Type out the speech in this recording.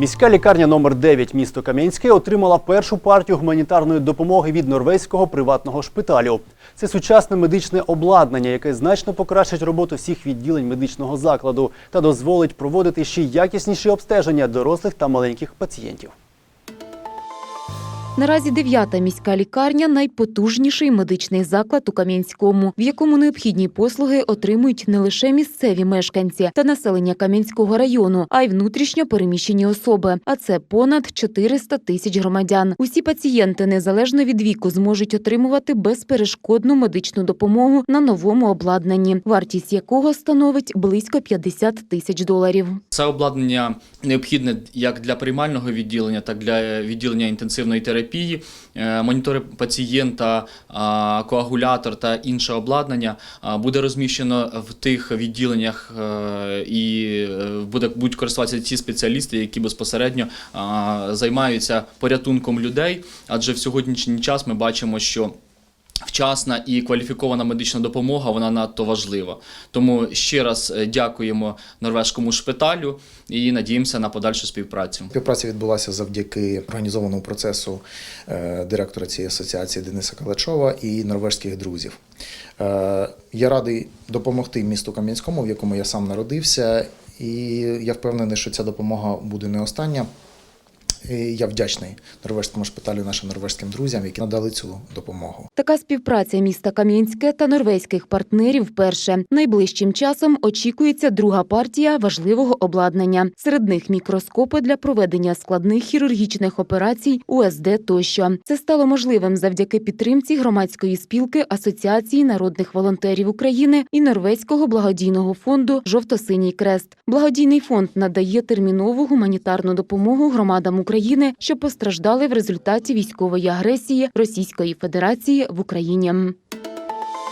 Міська лікарня номер 9 місто Кам'янське отримала першу партію гуманітарної допомоги від норвезького приватного шпиталю. Це сучасне медичне обладнання, яке значно покращить роботу всіх відділень медичного закладу та дозволить проводити ще якісніші обстеження дорослих та маленьких пацієнтів. Наразі дев'ята міська лікарня найпотужніший медичний заклад у Кам'янському, в якому необхідні послуги отримують не лише місцеві мешканці та населення Кам'янського району, а й внутрішньо переміщені особи. А це понад 400 тисяч громадян. Усі пацієнти незалежно від віку зможуть отримувати безперешкодну медичну допомогу на новому обладнанні, вартість якого становить близько 50 тисяч доларів. Це обладнання необхідне як для приймального відділення, так і для відділення інтенсивної терапії. Е, Монітори пацієнта, коагулятор та інше обладнання буде розміщено в тих відділеннях е, і е, будуть користуватися ті спеціалісти, які безпосередньо займаються порятунком людей. Адже в сьогоднішній час ми бачимо, що Вчасна і кваліфікована медична допомога вона надто важлива. Тому ще раз е, дякуємо норвезькому шпиталю і надіємося на подальшу співпрацю. Співпраця відбулася завдяки організованому процесу е, директора цієї асоціації Дениса Калачова і норвежських друзів. Е, Я радий допомогти місту Кам'янському, в якому я сам народився, і я впевнений, що ця допомога буде не остання. І я вдячний норвежському шпиталю, нашим норвежським друзям, які надали цю допомогу. Така співпраця міста Кам'янське та норвезьких партнерів вперше. Найближчим часом очікується друга партія важливого обладнання. Серед них мікроскопи для проведення складних хірургічних операцій, УСД тощо. Це стало можливим завдяки підтримці громадської спілки Асоціації народних волонтерів України і Норвезького благодійного фонду Жовто-синій крест. Благодійний фонд надає термінову гуманітарну допомогу громадам України, що постраждали в результаті військової агресії Російської Федерації в Україні.